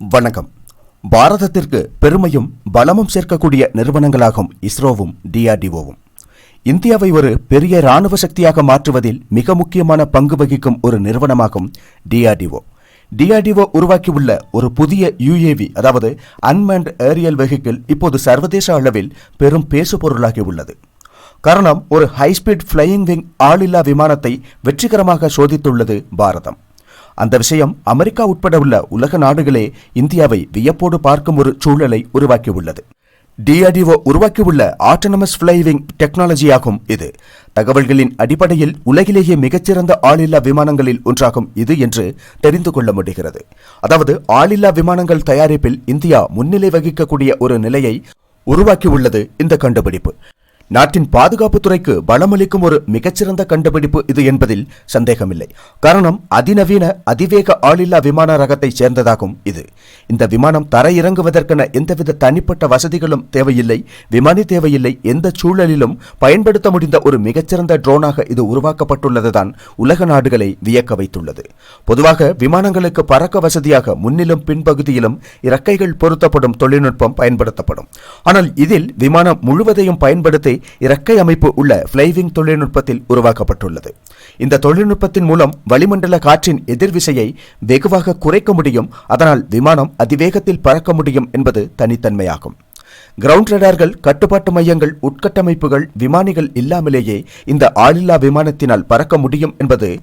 வணக்கம். பாரதத்திற்கு பெருமையும் பலமும் சேர்க்கக்கூடிய நிறுவனங்களாகும் இஸ்ரோவும் டிஆர்டிஓவும் இந்தியாவை ஒரு பெரிய ராணுவ சக்தியாக மாற்றுவதில் மிக முக்கியமான பங்கு வகிக்கும் ஒரு நிறுவனமாகும் டிஆர்டிஓ டிஆர்டிஓ உருவாக்கியுள்ள ஒரு புதிய யுஏவி அதாவது அன்மேண்ட் ஏரியல் வெஹிக்கிள் இப்போது சர்வதேச அளவில் பெரும் பேசுபொருளாகி உள்ளது. காரணம் ஒரு ஹைஸ்பீட் ஃப்ளையிங் விங் ஆளில்லா விமானத்தை வெற்றிகரமாக சோதித்துள்ளது பாரதம். அந்த விஷயம் அமெரிக்கா உட்பட உள்ள உலக நாடுகளே இந்தியாவை வியப்போடு பார்க்கும் ஒரு சூழலை உருவாக்கியுள்ளது. டிஆர்டிஓ உருவாக்கியுள்ள ஆட்டோனமஸ் ஃப்ளைவிங் டெக்னாலஜியாகும் இது. தகவல்களின் அடிப்படையில் உலகிலேயே மிகச்சிறந்த ஆளில்லா விமானங்களில் ஒன்றாகும் இது என்று தெரிந்து கொள்ள முடிகிறது. அதாவது ஆளில்லா விமானங்கள் தயாரிப்பில் இந்தியா முன்னிலை வகிக்கக்கூடிய ஒரு நிலையை உருவாக்கியுள்ளது இந்த கண்டுபிடிப்பு. நாட்டின் பாதுகாப்பு துறைக்கு பலமளிக்கும் ஒரு மிகச்சிறந்த கண்டுபிடிப்பு இது என்பதில் சந்தேகமில்லை. காரணம் அதிநவீன அதிவேக ஆளில்லா விமான ரகத்தை சேர்ந்ததாகும் இது. இந்த விமானம் தரையிறங்குவதற்கென எந்தவித தனிப்பட்ட வசதிகளும் தேவையில்லை விமானி தேவையில்லை எந்த சூழலிலும் பயன்படுத்த முடிந்த ஒரு மிகச்சிறந்த ட்ரோனாக இது உருவாக்கப்பட்டுள்ளதுதான் உலக நாடுகளை வியக்க வைத்துள்ளது. பொதுவாக விமானங்களுக்கு பறக்க வசதியாக முன்னிலும் பின்பகுதியிலும் இறக்கைகள் பொருத்தப்படும் தொழில்நுட்பம் பயன்படுத்தப்படும். ஆனால் இதில் விமானம் முழுவதையும் பயன்படுத்தி இறக்கை அமைப்பு உள்ள ஃப்ளைவிங் தொழில்நுட்பத்தில் உருவாக்கப்பட்டுள்ளது. இந்த தொழில்நுட்பத்தின் மூலம் வளிமண்டல காற்றின் எதிர்விசையை வெகுவாக குறைக்க முடியும். அதனால் விமானம் அதிவேகத்தில் பறக்க முடியும் என்பது தனித்தன்மையாகும். கிரவுண்ட் ரேடார்கள் கட்டுப்பாட்டு மையங்கள் உட்கட்டமைப்புகள் விமானிகள் இல்லாமலேயே இந்த ஆளில்லா விமானத்தினால் பறக்க முடியும் என்பது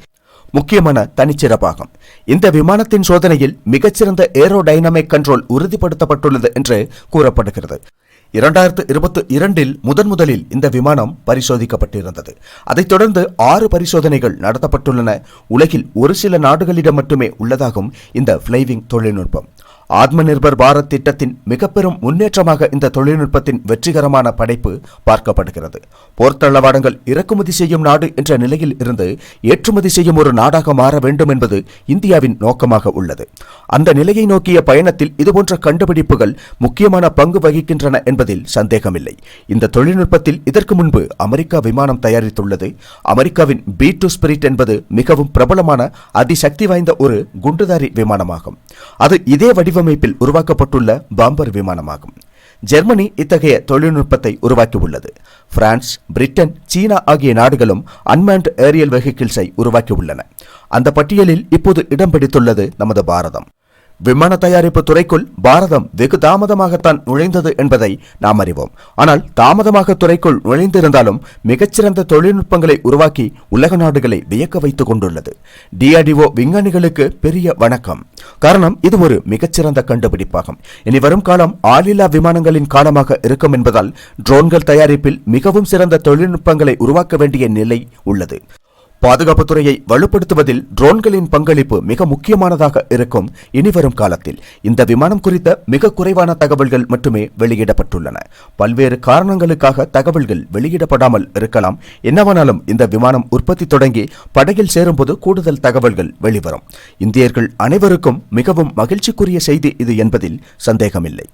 முக்கியமான தனிச்சிறப்பாகும். இந்த விமானத்தின் சோதனையில் மிகச்சிறந்த ஏரோடைனமிக் கண்ட்ரோல் உறுதிப்படுத்தப்பட்டுள்ளது என்று கூறப்படுகிறது. இரண்டாயிரத்து இருபத்தி இரண்டில் முதன் முதலில் இந்த விமானம் பரிசோதிக்கப்பட்டிருந்தது. அதைத் தொடர்ந்து ஆறு பரிசோதனைகள் நடத்தப்பட்டுள்ளன. உலகில் ஒரு சில நாடுகளிடம் மட்டுமே உள்ளதாகும் இந்த ஃப்ளைவிங் தொழில்நுட்பம். ஆத்ம நிர்பர் பாரத் திட்டத்தின் மிக பெரும் முன்னேற்றமாக இந்த தொழில்நுட்பத்தின் வெற்றிகரமான படைப்பு பார்க்கப்படுகிறது. போர்த்தளவாடங்கள் இறக்குமதி செய்யும் நாடு என்ற நிலையில் இருந்து ஏற்றுமதி செய்யும் ஒரு நாடாக மாற வேண்டும் என்பது இந்தியாவின் நோக்கமாக உள்ளது. அந்த நிலையை நோக்கிய பயணத்தில் இதுபோன்ற கண்டுபிடிப்புகள் முக்கியமான பங்கு வகிக்கின்றன என்பதில் சந்தேகமில்லை. இந்த தொழில்நுட்பத்தில் இதற்கு முன்பு அமெரிக்கா விமானம் தயாரித்துள்ளது. அமெரிக்காவின் பி டு ஸ்பிரிட் என்பது மிகவும் பிரபலமான அதிசக்தி வாய்ந்த ஒரு குண்டுதாரி விமானமாகும். அது இதே வடிவமைப்பில் உருவாக்கப்பட்டுள்ள பாம்பர் விமானமாகும். ஜெர்மனி இத்தகைய தொழில்நுட்பத்தை உருவாக்கியுள்ளது. பிரான்ஸ் பிரிட்டன் சீனா ஆகிய நாடுகளும் அன்மேண்ட் ஏரியல் வெஹிக்கிள்ஸை உருவாக்கியுள்ளன. அந்த பட்டியலில் இப்போது இடம் பிடித்துள்ளது நமது பாரதம். விமான தயாரிப்பு துறைக்குள் பாரதம் வெகு தாமதமாகத்தான் நுழைந்தது என்பதை நாம் அறிவோம். ஆனால் தாமதமாக துறைக்குள் நுழைந்திருந்தாலும் மிகச்சிறந்த தொழில்நுட்பங்களை உருவாக்கி உலக நாடுகளை வியக்க வைத்துக் கொண்டுள்ளது. டிஆர்டிஓ விஞ்ஞானிகளுக்கு பெரிய வணக்கம். காரணம் இது ஒரு மிகச்சிறந்த கண்டுபிடிப்பாகும். இனி வரும் காலம் ஆளில்லா விமானங்களின் காலமாக இருக்கும் என்பதால் ட்ரோன்கள் தயாரிப்பில் மிகவும் சிறந்த தொழில்நுட்பங்களை உருவாக்க வேண்டிய நிலை உள்ளது. பாதுகாப்புத்துறையை வலுப்படுத்துவதில் ட்ரோன்களின் பங்களிப்பு மிக முக்கியமானதாக இருக்கும் இனிவரும் காலத்தில். இந்த விமானம் குறித்த மிக குறைவான தகவல்கள் மட்டுமே வெளியிடப்பட்டுள்ளன. பல்வேறு காரணங்களுக்காக தகவல்கள் வெளியிடப்படாமல் இருக்கலாம். என்னவானாலும் இந்த விமானம் உற்பத்தி தொடங்கி படகில் சேரும்போது கூடுதல் தகவல்கள் வெளிவரும். இந்தியர்கள் அனைவருக்கும் மிகவும் மகிழ்ச்சிக்குரிய செய்தி இது என்பதில் சந்தேகமில்லை.